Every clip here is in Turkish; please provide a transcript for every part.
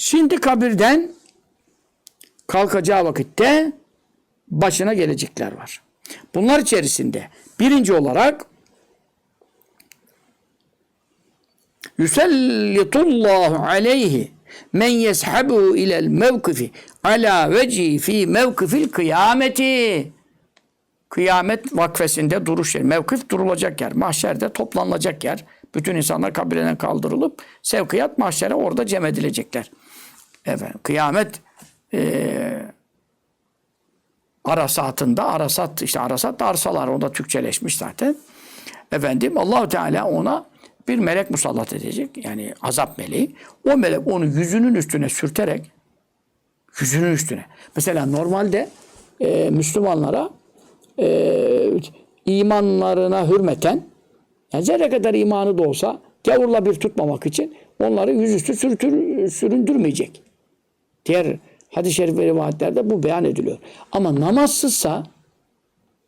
Şimdi kabirden kalkacağı vakitte başına gelecekler var. Bunlar içerisinde birinci olarak Yüsellitullahu aleyhi men yeshabu ilel mevkifi ala veci fi mevkifil kıyameti. Kıyamet vakfesinde duruş yeri. Mevkif durulacak yer. Mahşerde toplanılacak yer. Bütün insanlar kabirden kaldırılıp sevkiyat mahşere orada cem edilecekler. Efendim, kıyamet eee arasatında arasat işte arasat da arsalar o da Türkçeleşmiş zaten. Efendim Allahu Teala ona bir melek musallat edecek. Yani azap meleği. O melek onu yüzünün üstüne sürterek yüzünün üstüne. Mesela normalde e, Müslümanlara e, imanlarına hürmeten yani zerre kadar imanı da olsa gavurla bir tutmamak için onları yüzüstü sürtür, süründürmeyecek. Diğer hadis-i şerif ve rivayetlerde bu beyan ediliyor. Ama namazsızsa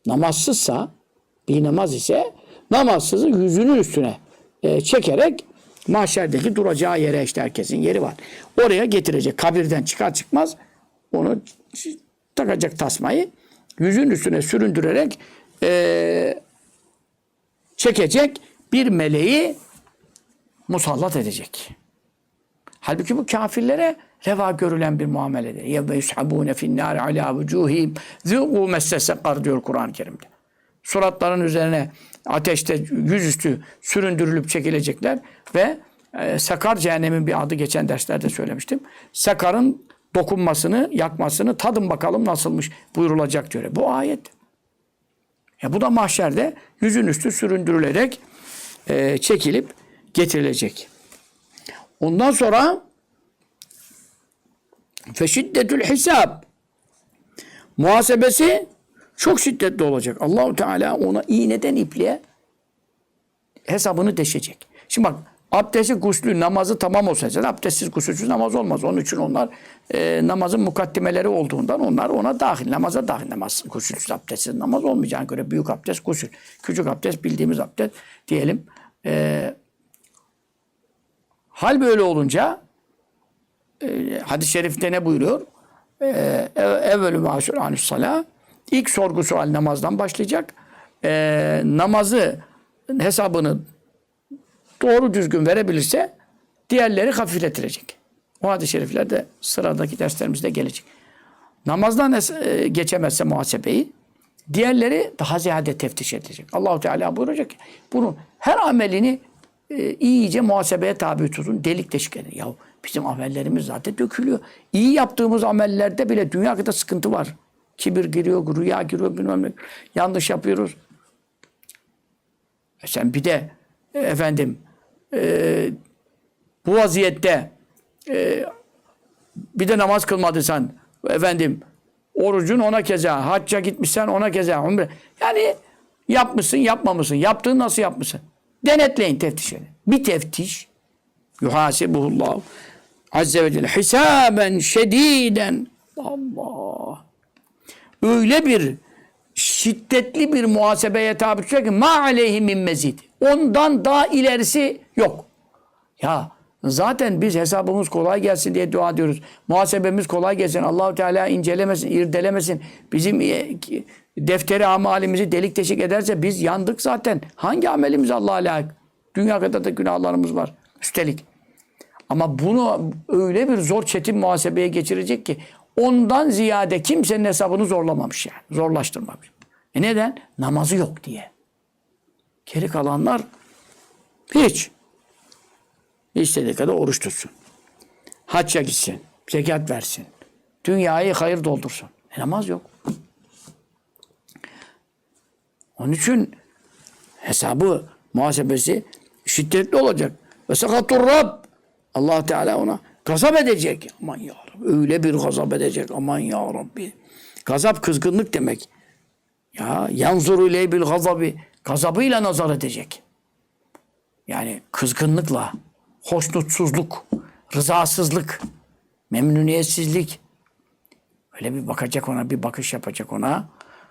namazsızsa bir namaz ise namazsızı yüzünün üstüne e, çekerek mahşerdeki duracağı yere işte herkesin yeri var. Oraya getirecek. Kabirden çıkar çıkmaz onu takacak tasmayı yüzün üstüne süründürerek e, çekecek bir meleği musallat edecek. Halbuki bu kafirlere reva görülen bir muameledir. Yevme yushabune finnâri alâ vücûhîm zûgû messesekar diyor Kur'an-ı Kerim'de. Suratların üzerine ateşte yüzüstü süründürülüp çekilecekler ve e, Sakar cehennemin bir adı geçen derslerde söylemiştim. Sakar'ın dokunmasını, yakmasını tadın bakalım nasılmış buyurulacak diyor. Bu ayet. Ya bu da mahşerde yüzün üstü süründürülerek e, çekilip getirilecek. Ondan sonra feşiddetül hesap muhasebesi çok şiddetli olacak. Allahu Teala ona iğneden ipliğe hesabını deşecek. Şimdi bak abdesti, guslü, namazı tamam olsa zaten abdestsiz, gusülsüz namaz olmaz. Onun için onlar e, namazın mukaddimeleri olduğundan onlar ona dahil. Namaza dahil. Namaz, gusülsüz, abdestsiz namaz olmayacağına göre büyük abdest, gusül. Küçük abdest bildiğimiz abdest diyelim. E, hal böyle olunca e, hadis-i şerifte ne buyuruyor? E, evvelü maşur anüs salah. İlk sorgu sual namazdan başlayacak. E, namazı hesabını doğru düzgün verebilirse diğerleri hafifletilecek. O hadis-i şerifler de sıradaki derslerimizde gelecek. Namazdan e, geçemezse muhasebeyi diğerleri daha ziyade teftiş edecek. Allahu Teala buyuracak ki bunun her amelini e, iyice muhasebeye tabi tutun. Delik deşik edin. Ya bizim amellerimiz zaten dökülüyor. İyi yaptığımız amellerde bile dünya kadar sıkıntı var. Kibir giriyor, rüya giriyor bilmem ne. Yanlış yapıyoruz. E sen bir de e, efendim e, bu vaziyette e, bir de namaz kılmadıysan efendim orucun ona keza, hacca gitmişsen ona keza, umre. Yani yapmışsın, yapmamışsın. Yaptığın nasıl yapmışsın? Denetleyin, teftiş edin. Bir teftiş yuhasibuhullahu azze ve celle hisaben şediden Allah öyle bir şiddetli bir muhasebeye tabi tutacak ki ma aleyhi min mezid. Ondan daha ilerisi yok. Ya zaten biz hesabımız kolay gelsin diye dua ediyoruz. Muhasebemiz kolay gelsin. Allahu Teala incelemesin, irdelemesin. Bizim e, defteri amalimizi delik deşik ederse biz yandık zaten. Hangi amelimiz Allah'a layık? Dünya kadar da günahlarımız var. Üstelik. Ama bunu öyle bir zor çetin muhasebeye geçirecek ki ondan ziyade kimsenin hesabını zorlamamış yani. Zorlaştırmamış. E neden? Namazı yok diye. Geri kalanlar hiç. İstediği kadar oruç tutsun. Hacca gitsin. Zekat versin. Dünyayı hayır doldursun. E namaz yok. Onun için hesabı, muhasebesi şiddetli olacak. Ve sakatur Rab. Allah Teala ona gazap edecek. Aman ya Rabbi. Öyle bir gazap edecek. Aman ya Rabbi. Gazap kızgınlık demek. Ya yanzuru bil gazabi. Gazabıyla nazar edecek. Yani kızgınlıkla, hoşnutsuzluk, rızasızlık, memnuniyetsizlik. Öyle bir bakacak ona, bir bakış yapacak ona.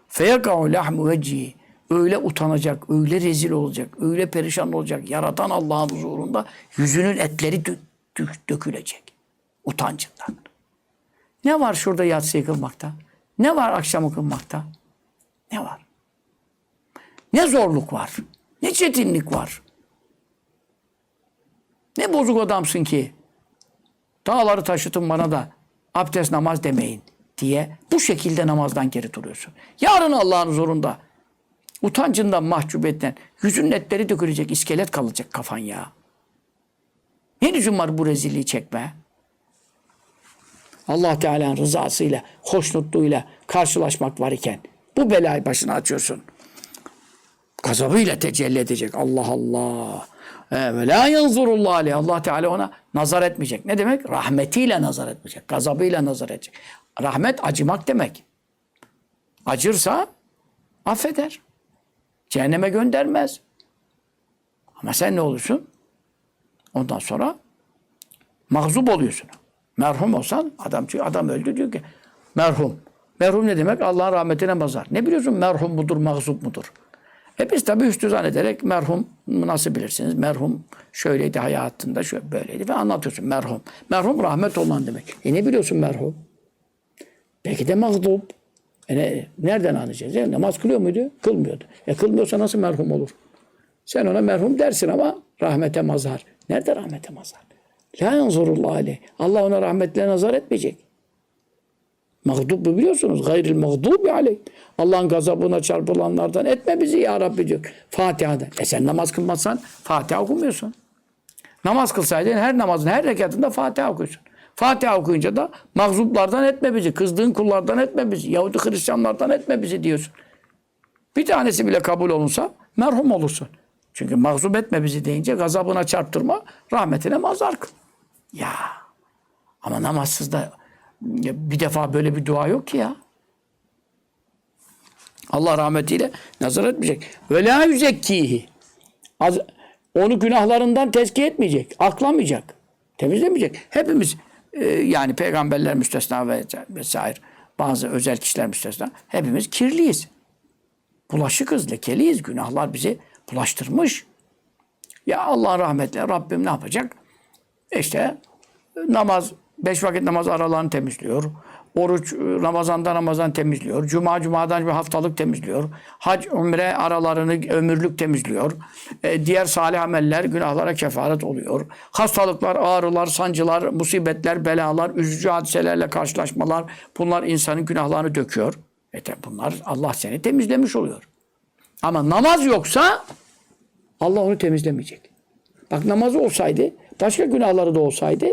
Feyaka'u lahmu vecihi. Öyle utanacak, öyle rezil olacak, öyle perişan olacak. Yaratan Allah'ın huzurunda yüzünün etleri dökülecek. Utancından. Ne var şurada yatsı kılmakta? Ne var akşamı kılmakta? Ne var? Ne zorluk var? Ne çetinlik var? Ne bozuk adamsın ki? Dağları taşıtın bana da abdest namaz demeyin diye bu şekilde namazdan geri duruyorsun. Yarın Allah'ın huzurunda utancından mahcubiyetten yüzün etleri dökülecek, iskelet kalacak kafan ya. Ne lüzum var bu rezilliği çekme? Allah Teala'nın rızasıyla, hoşnutluğuyla karşılaşmak var iken bu belayı başına açıyorsun. Gazabıyla tecelli edecek. Allah Allah. E, Ve la yanzurullah aleyh. Allah Teala ona nazar etmeyecek. Ne demek? Rahmetiyle nazar etmeyecek. Gazabıyla nazar edecek. Rahmet acımak demek. Acırsa affeder. Cehenneme göndermez. Ama sen ne olursun? Ondan sonra mahzup oluyorsun. Merhum olsan adam çünkü adam öldü diyor ki merhum. Merhum ne demek? Allah'ın rahmetine mazar. Ne biliyorsun merhum mudur, mahzup mudur? E biz tabii hüsnü zannederek merhum nasıl bilirsiniz? Merhum şöyleydi hayatında, şöyle böyleydi ve anlatıyorsun merhum. Merhum rahmet olan demek. E ne biliyorsun merhum? Belki de mağdup. E ne, nereden anlayacağız? Ya, namaz kılıyor muydu? Kılmıyordu. E kılmıyorsa nasıl merhum olur? Sen ona merhum dersin ama rahmete mazhar. Nerede rahmete mazhar? La yanzurullah aleyh. Allah ona rahmetle nazar etmeyecek. Mağdup bu biliyorsunuz. Gayril mağdubi aleyh. Allah'ın gazabına çarpılanlardan etme bizi ya Rabbi diyor. Fatiha'da. E sen namaz kılmazsan Fatiha okumuyorsun. Namaz kılsaydın her namazın her rekatında Fatiha okuyorsun. Fatiha okuyunca da mağzuplardan etme bizi. Kızdığın kullardan etme bizi. Yahudi Hristiyanlardan etme bizi diyorsun. Bir tanesi bile kabul olunsa merhum olursun. Çünkü mağzup etme bizi deyince gazabına çarptırma, rahmetine mazar kıl. Ya ama namazsız da bir defa böyle bir dua yok ki ya. Allah rahmetiyle nazar etmeyecek. Ve la yüzekkihi. Onu günahlarından tezkiye etmeyecek. Aklamayacak. Temizlemeyecek. Hepimiz e, yani peygamberler müstesna ve vesaire bazı özel kişiler müstesna hepimiz kirliyiz. Bulaşıkız, lekeliyiz. Günahlar bizi bulaştırmış. Ya Allah rahmetle Rabbim ne yapacak? İşte namaz, beş vakit namaz aralarını temizliyor. Oruç, Ramazan'da Ramazan temizliyor. Cuma, Cuma'dan bir haftalık temizliyor. Hac, umre aralarını ömürlük temizliyor. E, diğer salih ameller günahlara kefaret oluyor. Hastalıklar, ağrılar, sancılar, musibetler, belalar, üzücü hadiselerle karşılaşmalar bunlar insanın günahlarını döküyor. E bunlar Allah seni temizlemiş oluyor. Ama namaz yoksa Allah onu temizlemeyecek. Bak namazı olsaydı, başka günahları da olsaydı,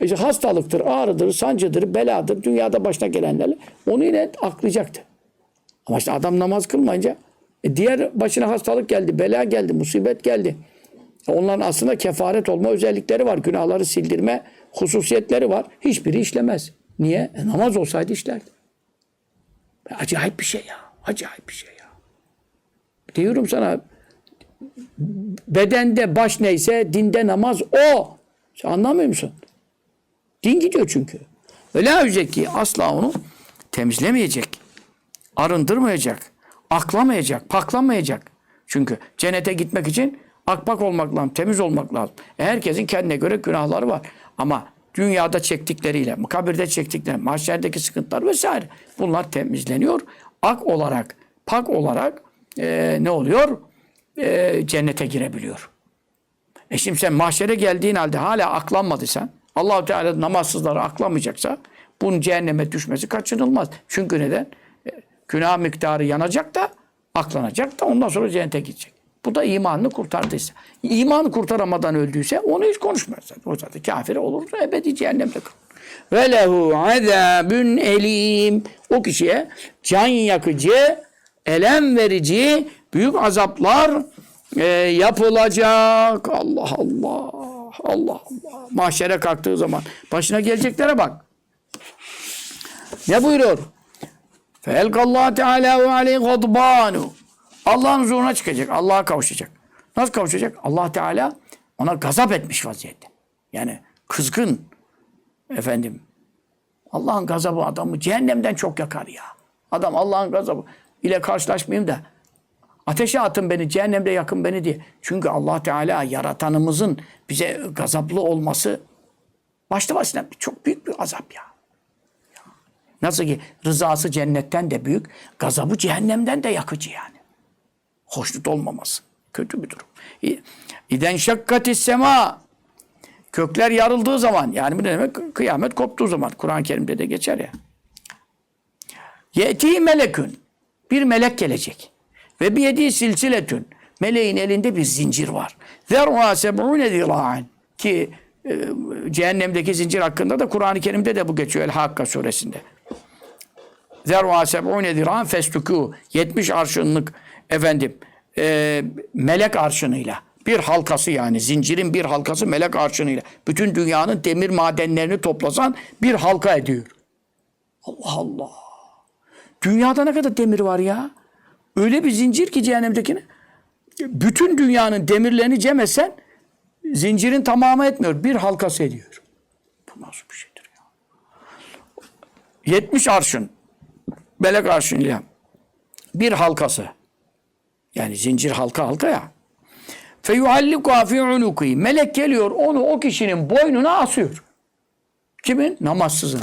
işte hastalıktır, ağrıdır, sancıdır, beladır, dünyada başına gelenlerle onu yine aklayacaktı. Ama işte adam namaz kılmayınca e diğer başına hastalık geldi, bela geldi, musibet geldi. E Onların aslında kefaret olma özellikleri var. Günahları sildirme hususiyetleri var. Hiçbiri işlemez. Niye? E namaz olsaydı işlerdi. E Acayip bir şey ya. Acayip bir şey. Diyorum sana bedende baş neyse dinde namaz o. Sen anlamıyor musun? Din gidiyor çünkü. Öyle ki asla onu temizlemeyecek. Arındırmayacak. Aklamayacak. Paklamayacak. Çünkü cennete gitmek için akpak olmak lazım. Temiz olmak lazım. E herkesin kendine göre günahları var. Ama dünyada çektikleriyle, kabirde çektikleri, mahşerdeki sıkıntılar vesaire. Bunlar temizleniyor. Ak olarak, pak olarak e, ne oluyor? E, cennete girebiliyor. E şimdi sen mahşere geldiğin halde hala aklanmadıysan, allah Teala namazsızları aklamayacaksa bunun cehenneme düşmesi kaçınılmaz. Çünkü neden? E, günah miktarı yanacak da aklanacak da ondan sonra cennete gidecek. Bu da imanını kurtardıysa. İmanı kurtaramadan öldüyse onu hiç konuşmaz. O zaten kafir olursa ebedi cehennemde kalır. Ve lehu azabun elim. O kişiye can yakıcı, elem verici büyük azaplar e, yapılacak. Allah Allah. Allah Allah. Mahşere kalktığı zaman başına geleceklere bak. Ne buyuruyor? Felkallahu Teala ve aleyhi gadbanu. Allah'ın huzuruna çıkacak. Allah'a kavuşacak. Nasıl kavuşacak? Allah Teala ona gazap etmiş vaziyette. Yani kızgın. Efendim. Allah'ın gazabı adamı cehennemden çok yakar ya. Adam Allah'ın gazabı ile karşılaşmayayım da ateşe atın beni, cehennemde yakın beni diye. Çünkü Allah Teala yaratanımızın bize gazaplı olması Başlı başına çok büyük bir azap ya. Nasıl ki rızası cennetten de büyük, gazabı cehennemden de yakıcı yani. Hoşnut olmaması. Kötü bir durum. İden şakkatis sema. Kökler yarıldığı zaman yani bu ne demek? Kıyamet koptuğu zaman. Kur'an-ı Kerim'de de geçer ya. Yeti melekün. Bir melek gelecek. Ve bir yedi silsiletün. Meleğin elinde bir zincir var. Zerha seb'une zira'an. Ki e, cehennemdeki zincir hakkında da Kur'an-ı Kerim'de de bu geçiyor. El-Hakka suresinde. Zerha seb'une zira'an festuku. 70 arşınlık efendim e, melek arşınıyla. Bir halkası yani zincirin bir halkası melek arşınıyla. Bütün dünyanın demir madenlerini toplasan bir halka ediyor. Allah Allah. Dünyada ne kadar demir var ya? Öyle bir zincir ki cehennemdekine. Bütün dünyanın demirlerini cem etsen zincirin tamamı etmiyor. Bir halkası ediyor. Bu nasıl bir şeydir ya? 70 arşın. Melek arşınıyla. Bir halkası. Yani zincir halka halka ya. Feyuhallikuha fi unuki. Melek geliyor onu o kişinin boynuna asıyor. Kimin? Namazsızın.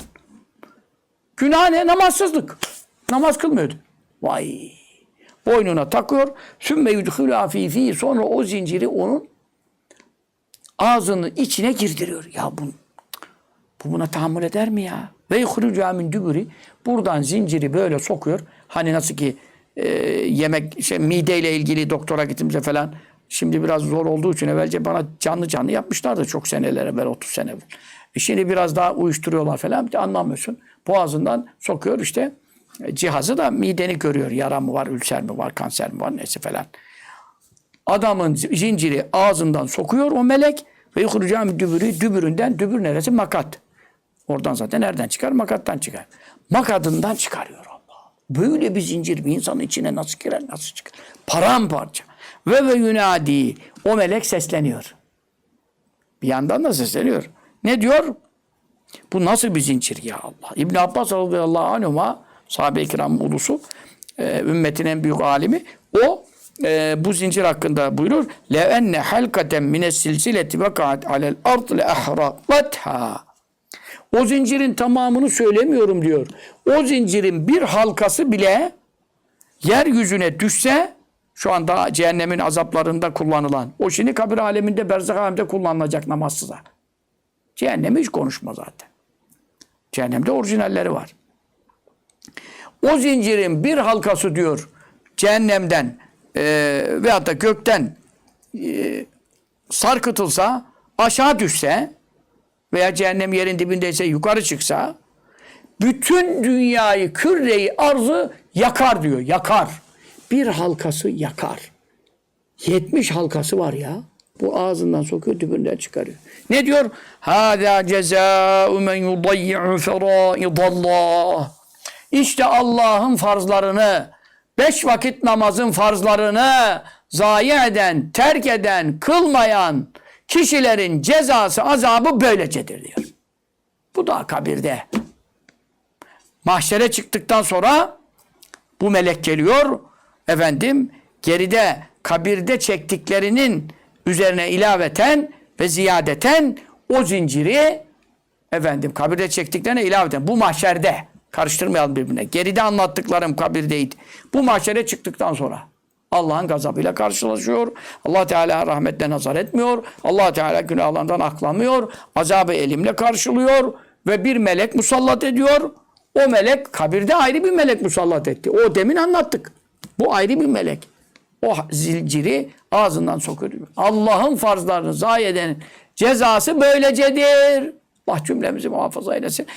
Günah ne? Namazsızlık. Namaz kılmıyordu. Vay. Boynuna takıyor. Sümme yudhülü afifi. Sonra o zinciri onun ağzının içine girdiriyor. Ya bu, bu buna tahammül eder mi ya? Ve yuhrucu min dübürü. Buradan zinciri böyle sokuyor. Hani nasıl ki e, yemek, şey, mideyle ilgili doktora gittiğimizde falan. Şimdi biraz zor olduğu için evvelce bana canlı canlı yapmışlardı çok seneler evvel, 30 sene evvel. E şimdi biraz daha uyuşturuyorlar falan. Bir de anlamıyorsun. Boğazından sokuyor işte. Cihazı da mideni görüyor. Yara mı var, ülser mi var, kanser mi var neyse falan. Adamın zinciri ağzından sokuyor o melek ve yuhrucam dübürü dübüründen dübür neresi makat. Oradan zaten nereden çıkar? Makattan çıkar. Makadından çıkarıyor Allah. Böyle bir zincir bir insanın içine nasıl girer, nasıl çıkar? Paramparça. Ve ve yunadi. O melek sesleniyor. Bir yandan da sesleniyor. Ne diyor? Bu nasıl bir zincir ya Allah? İbn Abbas radıyallahu anhuma sahabe-i kiram ulusu e, ümmetin en büyük alimi o e, bu zincir hakkında buyurur. Le enne halkaten mine silsileti vekaat alel ard le ahrabatha. O zincirin tamamını söylemiyorum diyor. O zincirin bir halkası bile yeryüzüne düşse şu anda cehennemin azaplarında kullanılan o şimdi kabir aleminde berzak aleminde kullanılacak namazsıza. Cehennemi hiç konuşma zaten. Cehennemde orijinalleri var. O zincirin bir halkası diyor cehennemden e, veyahut da gökten e, sarkıtılsa aşağı düşse veya cehennem yerin dibindeyse yukarı çıksa bütün dünyayı, küreyi, arzı yakar diyor. Yakar. Bir halkası yakar. 70 halkası var ya. Bu ağzından sokuyor, dübünden çıkarıyor. Ne diyor? Hâzâ cezâ'u men yudayyi'u ferâidallah. İşte Allah'ın farzlarını, beş vakit namazın farzlarını zayi eden, terk eden, kılmayan kişilerin cezası, azabı böylecedir diyor. Bu da kabirde. Mahşere çıktıktan sonra bu melek geliyor. Efendim geride kabirde çektiklerinin üzerine ilaveten ve ziyadeten o zinciri efendim kabirde çektiklerine ilaveten bu mahşerde karıştırmayalım birbirine. Geride anlattıklarım kabirdeydi. Bu mahşere çıktıktan sonra Allah'ın gazabıyla karşılaşıyor. Allah Teala rahmetle nazar etmiyor. Allah Teala günahlarından aklamıyor. Azabı elimle karşılıyor ve bir melek musallat ediyor. O melek kabirde ayrı bir melek musallat etti. O demin anlattık. Bu ayrı bir melek. O zinciri ağzından sokuyor. Allah'ın farzlarını zayi edenin cezası böylecedir. Allah cümlemizi muhafaza eylesin.